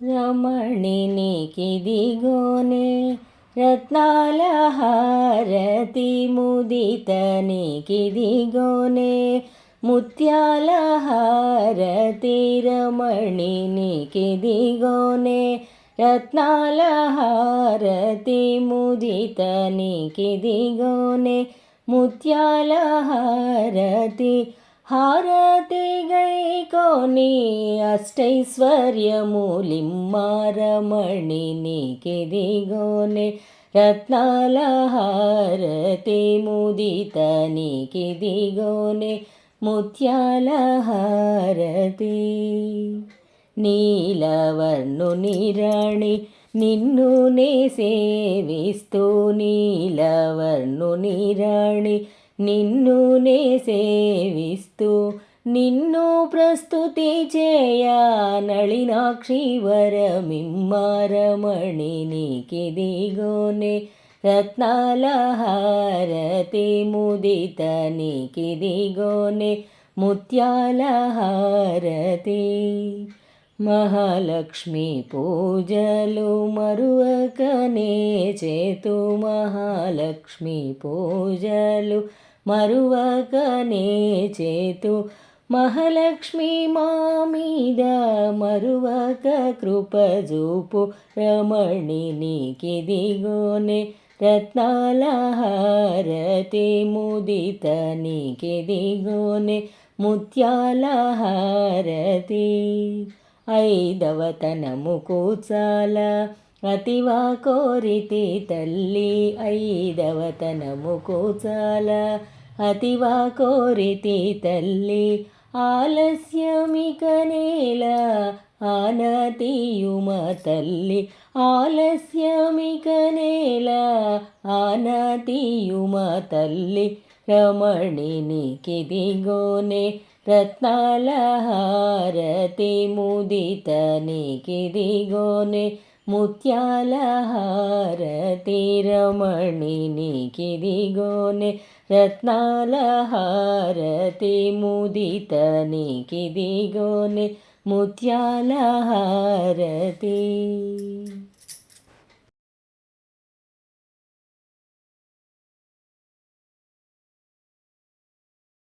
రమణిని కిదిగోనే రత్నాల హారతి ముదితని కిదిగోనే ముత్యాల హారతి రమణిని కిదిగోనే రత్నాల హారతి ముదితని కిదిగోనే ముత్యాల హారతి హారతి గైకోని అష్టైశ్వర్యములిమ్మారమణిని కిదిగోనే రత్నాల హారతి ముదితని కిదిగోనే ముత్యాల హారతి నీలవర్ణుని రాణి నిన్ను నే సేవిస్తూ నీలవర్ణుని రాణి నిన్ను నే సేవిస్తూ నిన్ను ప్రస్తుతి చేయ నళినాక్షి వరమిమ్మారమణి నీకిదిగోనే రత్నాల హారతి ముదిత నీకిదిగోనే ముత్యాల హారతి మహాలక్ష్మి పూజలు మరువకనే చేతు మహాలక్ష్మి పూజలు మరువకనే చేతు. మహాలక్ష్మి మా మీద మరువక కృపజూపు రమణి నీకిదిగోనే రత్నాల హారతి ముదిత నీకిదిగోనే ముత్యాల హారతి. ఐదవతనము కూచాల అతివా కోరితి తల్లి ఐదవతనము కూచాల. అతివా కోరితి తల్లి ఆలస్యమిక నేల ఆనతీయుమ తల్లి ఆలస్యమిక నేల ఆనతీయుమ తల్లి రమణిని కిదిగోనే రత్నాల హారతి ముదిత నీకిదిగోనే ముత్యాల హారతి రమణిని కిదిగోనే రత్నాల హారతి ముదిత నీకిదిగోనే ముత్యాల హారతి